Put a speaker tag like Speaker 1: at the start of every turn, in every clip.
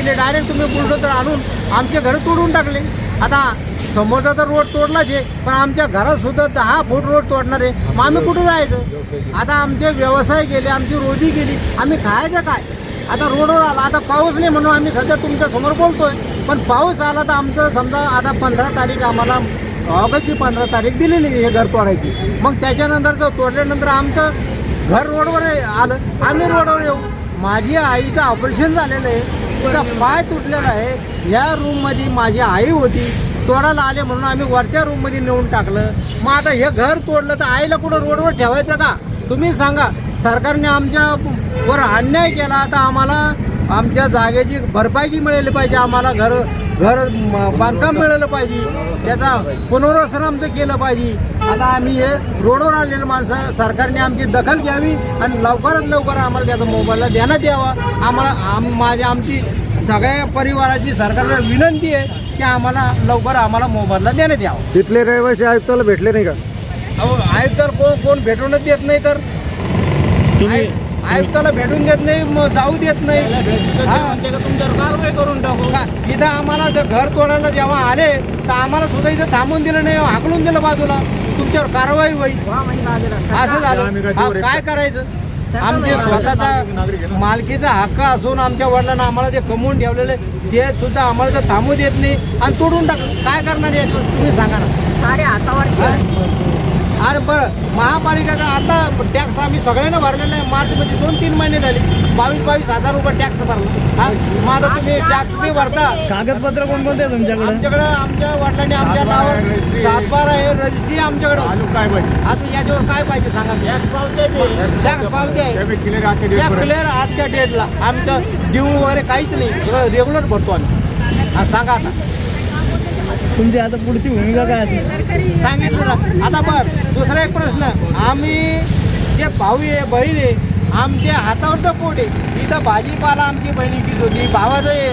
Speaker 1: दिले. डायरेक्ट तुम्ही बुलडोजर आणून आमचे घर तोडून टाकले. आता समोरचा तर रोड तोडलाच आहे पण आमच्या घरात सुद्धा दहा फूट रोड तोडणार आहे. मग आम्ही कुठे जायचं? आता आमचे व्यवसाय गेले आमची रोजी गेली. आम्ही खायचं काय? आता रोडवर आला आता पाऊस नाही म्हणून आम्ही सध्या तुमच्यासमोर बोलतोय. पण पाऊस आला तर आमचं समजा आता पंधरा तारीख आम्हाला ऑगस्टची पंधरा तारीख दिलेली हे घर तोडायची. मग त्याच्यानंतर जर तोडल्यानंतर आमचं घर रोडवर आलं आम्ही रोडवर येऊ. माझी आईचं ऑपरेशन झालेलं आहे. तिचा पाय तुटलेला आहे. या रूममध्ये माझी आई होती. तोडायला आले म्हणून आम्ही वरच्या रूममध्ये नेऊन टाकलं. मग आता हे घर तोडलं तर आईला कुठं रोडवर ठेवायचं का? तुम्ही सांगा. सरकारने आमच्या वर अन्याय केला तर आम्हाला आमच्या जागेची भरपाई मिळाली पाहिजे. आम्हाला घर घर म- बांधकाम मिळालं पाहिजे. त्याचा पुनर्वसन आमचं केलं पाहिजे. आता आम्ही हे रोडवर आलेलं माणसं सरकारने आमची दखल घ्यावी आणि लवकरात लवकर आम्हाला त्याचा मोबाईलला देण्यात यावा आम्हाला आम माझ्या आमची सगळ्या परिवाराची सरकारला विनंती आहे की आम्हाला लवकर आम्हाला मोबाईलला देण्यात यावं
Speaker 2: तिथले रहिवासी आयुक्ताला भेटले नाही का?
Speaker 1: अहो आहेत तर कोण कोण भेटूनच देत नाही तर. आय- आयुक्ताला भेटून देत नाही मग जाऊ देत नाही. हा.
Speaker 3: तुमच्यावर कारवाई करून टाकू?
Speaker 1: का इथं आम्हाला जर घर तोडायला जेव्हा आले तर आम्हाला सुद्धा इथं थांबून दिलं नाही हाकलून दिलं बाजूला. तुमच्यावर कारवाई होईल. असं झालं. काय करायचं? आमचे स्वतःचा मालकीचा हक्क असून आमच्या वडिलांना आम्हाला ते कमवून ठेवलेले ते सुद्धा आम्हाला तर थांबू देत नाही. आणि तोडून टाक काय करणार याच्यावर? तुम्ही सांगा ना.
Speaker 4: सारे हातावरचे
Speaker 1: अरे बरं महापालिकेचा आता टॅक्स आम्ही सगळ्यांना भरलेला आहे. मार्चमध्ये दोन तीन महिने झाले. बावीस बावीस हजार रुपये टॅक्स भरला. हा? आता तुम्ही टॅक्स बी भरता.
Speaker 3: कागदपत्र कोणकोणते आहे तुमच्याकडे?
Speaker 1: आमच्याकडे आमच्या वडिलांनी आमच्या नावावर सातबार आहे रजिस्ट्री आमच्याकडे.
Speaker 2: काय पाहिजे?
Speaker 1: आता याच्यावर काय पाहिजे सांगा टॅक्स पावते आहे त्या क्लिअर आजच्या डेटला आमचं ड्यू वगैरे काहीच नाही. रेग्युलर भरतो आम्ही. सांगा आता.
Speaker 3: तुमची आता पुढची भूमिका काय असेल?
Speaker 1: सांगितलं ना. आता बर दुसरा एक प्रश्न. आम्ही जे भाऊ आहे बहीण आहे आमच्या हातावरचं पोट आहे. इथं भाजीपाला आमची बहिणी पित होती. भावाचं हे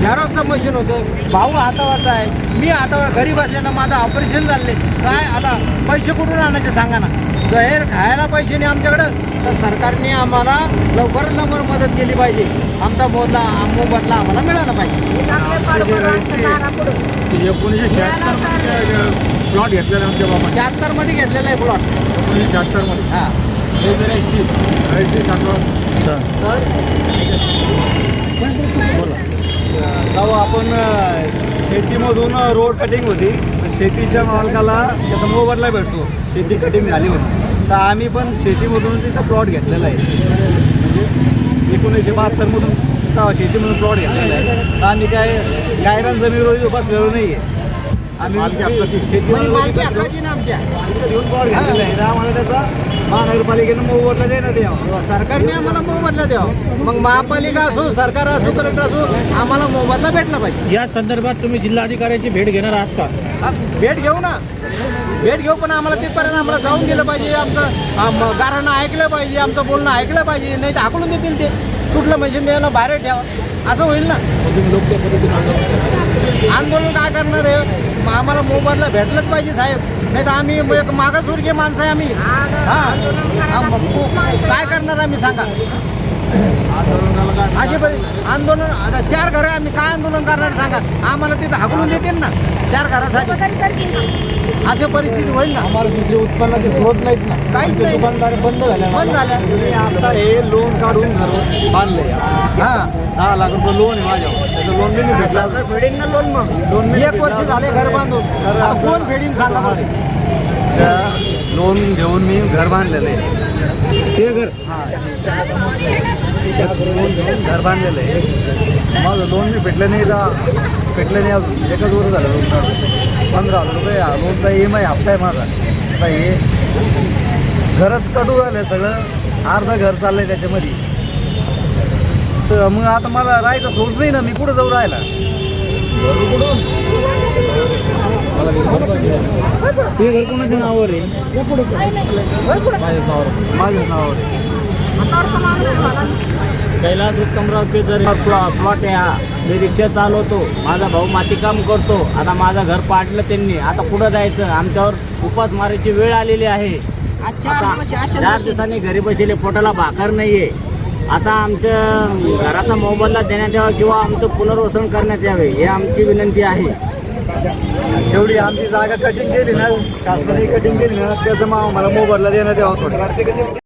Speaker 1: झेरॉक्सचं मशीन होतं. भाऊ हातावरचा आहे. मी हातावर घरी बसल्यानं माझं ऑपरेशन झाले काय आता पैसे कुठून आणायचे सांगा ना. गैर खायला पैसे नाही आमच्याकडं. तर सरकारने आम्हाला लवकरात लवकर मदत केली पाहिजे. आमचा मोदला मोबदला आम्हाला मिळाला पाहिजे.
Speaker 2: एकोणीसशे शहात्तर प्लॉट घेतलेला आमच्या बाबा
Speaker 1: शहात्तरमध्ये घेतलेला आहे प्लॉट
Speaker 2: एकोणीसशे शहात्तरमध्ये.
Speaker 1: हां.
Speaker 2: जाऊ आपण शेतीमधून रोड कटिंग होती. तर शेतीच्या मालकाला त्याचा मोबदला भेटतो शेती कटिंग झाली होती. तर आम्ही पण शेतीमधून तिथं प्लॉट घेतलेला आहे. म्हणजे एकोणीसशे बहात्तरमधून तेव्हा शेतीमधून प्लॉट घेतलेला आहे. आणि आम्ही काय गायरान जमीन बसलेलो नाही आहे महानगरपालिकेनं मोबदला देण्यात यावा
Speaker 1: सरकारने आम्हाला मोबदला द्यावा. मग महापालिका असो सरकार असो कलेक्टर असो आम्हाला मोबदला भेटला पाहिजे.
Speaker 3: या संदर्भात तुम्ही जिल्हाधिकाऱ्याची भेट घेणार आहात का?
Speaker 1: हा, भेट घेऊ ना. भेट घेऊ पण आम्हाला तिथपर्यंत आम्हाला जाऊन दिलं पाहिजे. आमचं आम- गाराणं ऐकलं पाहिजे आमचं बोलणं ऐकलं पाहिजे. नाही तर हाकलून देतील ते. कुठलं म्हणजे द्यायला बाहेर ठेवा. असं होईल ना. आंदोलन काय करणार आहे? मग आम्हाला मोबदला भेटलंच पाहिजे साहेब. नाही तर आम्ही एक मागासवर्गीय माणसं आहे आम्ही. हा हा, काय करणार आम्ही सांगा. आंदोलन आता चार घरं आम्ही काय आंदोलन करणार सांगा? आम्हाला तिथं हाकलून देतील ना चार घरासाठी. अशी परिस्थिती होईल ना.
Speaker 2: आम्हाला दुसरे उत्पन्नाचे स्रोत नाहीत ना.
Speaker 1: काहीच नाही.
Speaker 2: दुकानदार बंद झाले
Speaker 1: बंद झाल्या.
Speaker 2: तुम्ही आता हे लोन काढून घर बांधले
Speaker 1: हा.
Speaker 2: दहा लाख रुपये लोन आहे माझ्यावर. त्याचं लोन बी नाही भेटला
Speaker 1: फेडीन ना लोन मग.
Speaker 2: लोन
Speaker 1: एक वर्ष. झाले घर बांधून. कोण फेडीन सांगा मला
Speaker 2: लोन घेऊन मी घर बांधलेलं आहे.
Speaker 3: ते घर
Speaker 2: घर बांधलेलं आहे. माझं लोन मी भेटलं नाही तर भेटलं नाही अजून. एकच वर्ष झालं लोन काढून. पंधरा हजार रुपये लोनचा ई एम आय हप्ता आहे माझा. आता हे घरच कटू झालं सगळं. अर्ध घर चाललंय त्याच्यामध्ये. तर मग आता मला राहायचं सोच नाही ना. मी कुठं जाऊ राहायला?
Speaker 3: ते घर कोणाच्या नावावर आहे?
Speaker 2: माझ्याच नावावर. आहे.
Speaker 5: कैलास उत्तमराव केजर प्लॉट आहे हा मी रिक्षा चालवतो माझा भाऊ मातीकाम करतो आता माझं घर पाडलं त्यांनी. आता कुठं जायचं. आमच्यावर उपास मारायची वेळ आलेली आहे.
Speaker 4: आज चार
Speaker 5: आता. दिवसांनी घरी बसले पोटाला भाकर नाहीये. आता आमच्या घराचा मोबदला देण्यात यावा किंवा आमचं पुनर्वसन करण्यात यावे हे आमची विनंती आहे.
Speaker 2: जेवढी आमची जागा कटिंग केली ना शासनाने कटिंग केली ना त्याचं मला मोबदला देण्यात यावं थोडं.